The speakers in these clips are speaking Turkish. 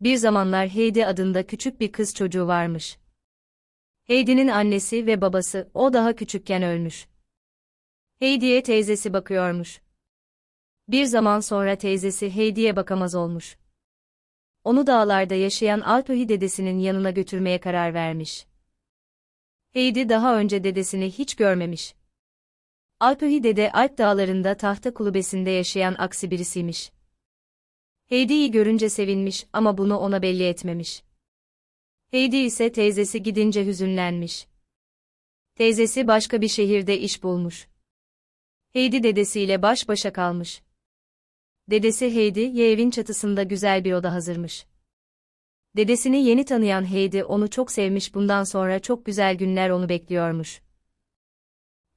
Bir zamanlar Heidi adında küçük bir kız çocuğu varmış. Heidi'nin annesi ve babası o daha küçükken ölmüş. Heidi'ye teyzesi bakıyormuş. Bir zaman sonra teyzesi Heidi'ye bakamaz olmuş. Onu dağlarda yaşayan Alpöhi dedesinin yanına götürmeye karar vermiş. Heidi daha önce dedesini hiç görmemiş. Alpöhi dede Alp dağlarında tahta kulübesinde yaşayan aksi birisiymiş. Heidi'yi görünce sevinmiş ama bunu ona belli etmemiş. Heidi ise teyzesi gidince hüzünlenmiş. Teyzesi başka bir şehirde iş bulmuş. Heidi dedesiyle baş başa kalmış. Dedesi Heidi'ye evin çatısında güzel bir oda hazırmış. Dedesini yeni tanıyan Heidi onu çok sevmiş bundan sonra çok güzel günler onu bekliyormuş.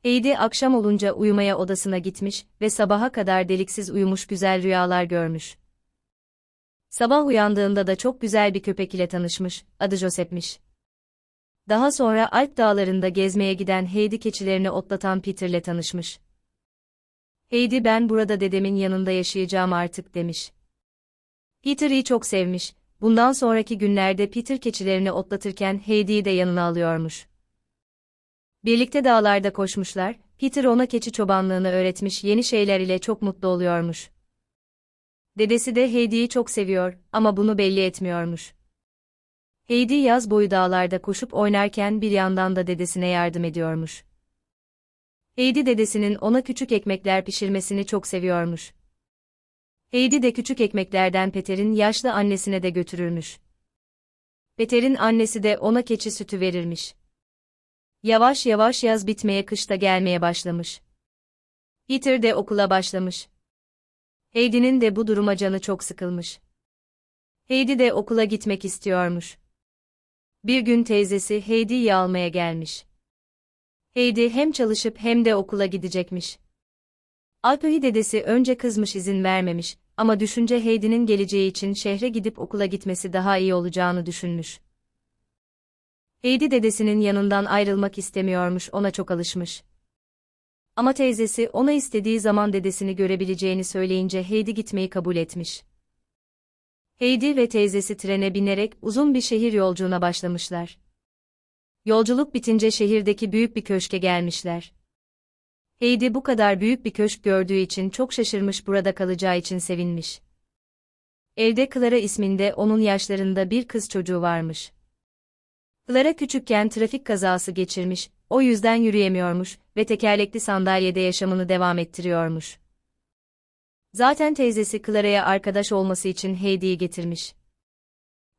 Heidi akşam olunca uyumaya odasına gitmiş ve sabaha kadar deliksiz uyumuş güzel rüyalar görmüş. Sabah uyandığında da çok güzel bir köpek ile tanışmış, adı Joseph'miş. Daha sonra Alp dağlarında gezmeye giden Heidi keçilerini otlatan Peter'le tanışmış. Heidi ben burada dedemin yanında yaşayacağım artık demiş. Peter'i çok sevmiş, bundan sonraki günlerde Peter keçilerini otlatırken Heidi'yi de yanına alıyormuş. Birlikte dağlarda koşmuşlar, Peter ona keçi çobanlığını öğretmiş yeni şeyler ile çok mutlu oluyormuş. Dedesi de Heidi'yi çok seviyor ama bunu belli etmiyormuş. Heidi yaz boyu dağlarda koşup oynarken bir yandan da dedesine yardım ediyormuş. Heidi dedesinin ona küçük ekmekler pişirmesini çok seviyormuş. Heidi de küçük ekmeklerden Peter'in yaşlı annesine de götürürmüş. Peter'in annesi de ona keçi sütü verirmiş. Yavaş yavaş yaz bitmeye kışta gelmeye başlamış. Peter de okula başlamış. Heidi'nin de bu duruma canı çok sıkılmış. Heidi de okula gitmek istiyormuş. Bir gün teyzesi Heidi'yi almaya gelmiş. Heidi hem çalışıp hem de okula gidecekmiş. Alpöhi dedesi önce kızmış izin vermemiş ama düşünce Heidi'nin geleceği için şehre gidip okula gitmesi daha iyi olacağını düşünmüş. Heidi dedesinin yanından ayrılmak istemiyormuş ona çok alışmış. Ama teyzesi ona istediği zaman dedesini görebileceğini söyleyince Heidi gitmeyi kabul etmiş. Heidi ve teyzesi trene binerek uzun bir şehir yolculuğuna başlamışlar. Yolculuk bitince şehirdeki büyük bir köşke gelmişler. Heidi bu kadar büyük bir köşk gördüğü için çok şaşırmış burada kalacağı için sevinmiş. Evde Clara isminde onun yaşlarında bir kız çocuğu varmış. Clara küçükken trafik kazası geçirmiş, o yüzden yürüyemiyormuş ve tekerlekli sandalyede yaşamını devam ettiriyormuş. Zaten teyzesi Clara'ya arkadaş olması için Heidi'yi getirmiş.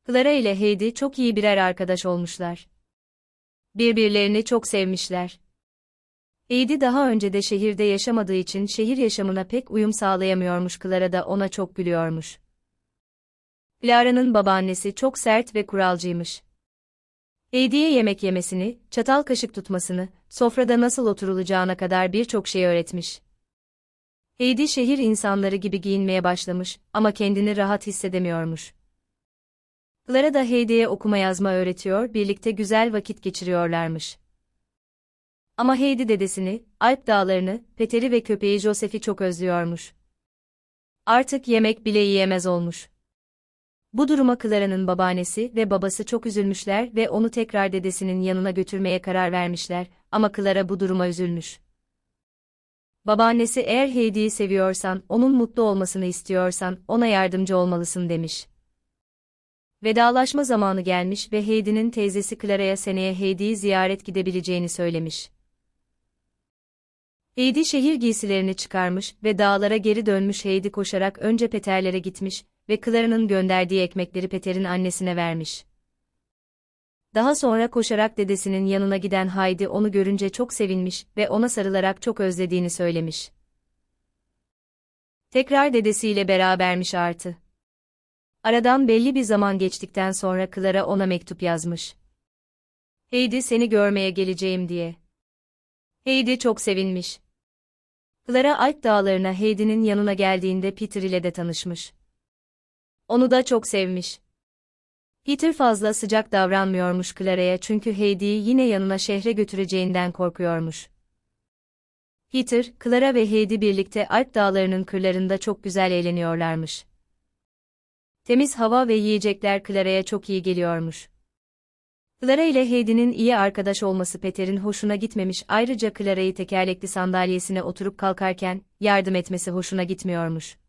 Clara ile Heidi çok iyi birer arkadaş olmuşlar. Birbirlerini çok sevmişler. Heidi daha önce de şehirde yaşamadığı için şehir yaşamına pek uyum sağlayamıyormuş Clara da ona çok gülüyormuş. Clara'nın babaannesi çok sert ve kuralcıymış. Heidi'ye yemek yemesini, çatal kaşık tutmasını, sofrada nasıl oturulacağına kadar birçok şey öğretmiş. Heidi şehir insanları gibi giyinmeye başlamış ama kendini rahat hissedemiyormuş. Clara da Heidi'ye okuma yazma öğretiyor, birlikte güzel vakit geçiriyorlarmış. Ama Heidi dedesini, Alp dağlarını, Peter'i ve köpeği Joseph'i çok özlüyormuş. Artık yemek bile yiyemez olmuş. Bu duruma Clara'nın babaannesi ve babası çok üzülmüşler ve onu tekrar dedesinin yanına götürmeye karar vermişler ama Clara bu duruma üzülmüş. Babaannesi eğer Heidi'yi seviyorsan, onun mutlu olmasını istiyorsan, ona yardımcı olmalısın demiş. Vedalaşma zamanı gelmiş ve Heidi'nin teyzesi Clara'ya seneye Heidi'yi ziyaret gidebileceğini söylemiş. Heidi şehir giysilerini çıkarmış ve dağlara geri dönmüş Heidi koşarak önce Peter'lere gitmiş ve Clara'nın gönderdiği ekmekleri Peter'in annesine vermiş. Daha sonra koşarak dedesinin yanına giden Heidi onu görünce çok sevinmiş ve ona sarılarak çok özlediğini söylemiş. Tekrar dedesiyle berabermiş artı. Aradan belli bir zaman geçtikten sonra Clara ona mektup yazmış. Heidi seni görmeye geleceğim diye. Heidi çok sevinmiş. Clara Alp dağlarına Heidi'nin yanına geldiğinde Peter ile de tanışmış. Onu da çok sevmiş. Peter fazla sıcak davranmıyormuş Clara'ya çünkü Heidi'yi yine yanına şehre götüreceğinden korkuyormuş. Peter, Clara ve Heidi birlikte Alp dağlarının kırlarında çok güzel eğleniyorlarmış. Temiz hava ve yiyecekler Clara'ya çok iyi geliyormuş. Clara ile Heidi'nin iyi arkadaş olması Peter'in hoşuna gitmemiş ayrıca Clara'yı tekerlekli sandalyesine oturup kalkarken yardım etmesi hoşuna gitmiyormuş.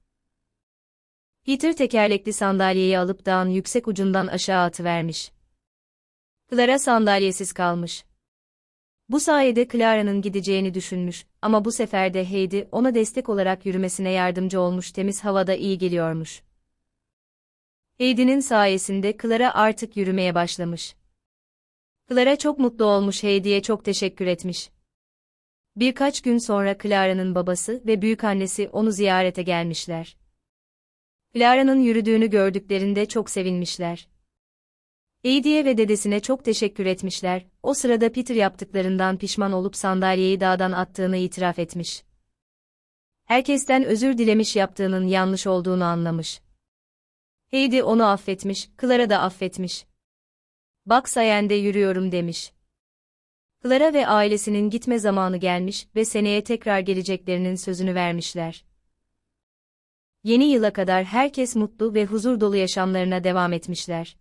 Peter tekerlekli sandalyeyi alıp dağın yüksek ucundan aşağı atıvermiş. Clara sandalyesiz kalmış. Bu sayede Clara'nın gideceğini düşünmüş ama bu sefer de Heidi ona destek olarak yürümesine yardımcı olmuş temiz havada iyi geliyormuş. Heidi'nin sayesinde Clara artık yürümeye başlamış. Clara çok mutlu olmuş Heidi'ye çok teşekkür etmiş. Birkaç gün sonra Clara'nın babası ve büyükannesi onu ziyarete gelmişler. Clara'nın yürüdüğünü gördüklerinde çok sevinmişler. Heidi'ye ve dedesine çok teşekkür etmişler, o sırada Peter yaptıklarından pişman olup sandalyeyi dağdan attığını itiraf etmiş. Herkesten özür dilemiş yaptığının yanlış olduğunu anlamış. Heidi onu affetmiş, Clara da affetmiş. Bak sayende yürüyorum demiş. Clara ve ailesinin gitme zamanı gelmiş ve seneye tekrar geleceklerinin sözünü vermişler. Yeni yıla kadar herkes mutlu ve huzur dolu yaşamlarına devam etmişler.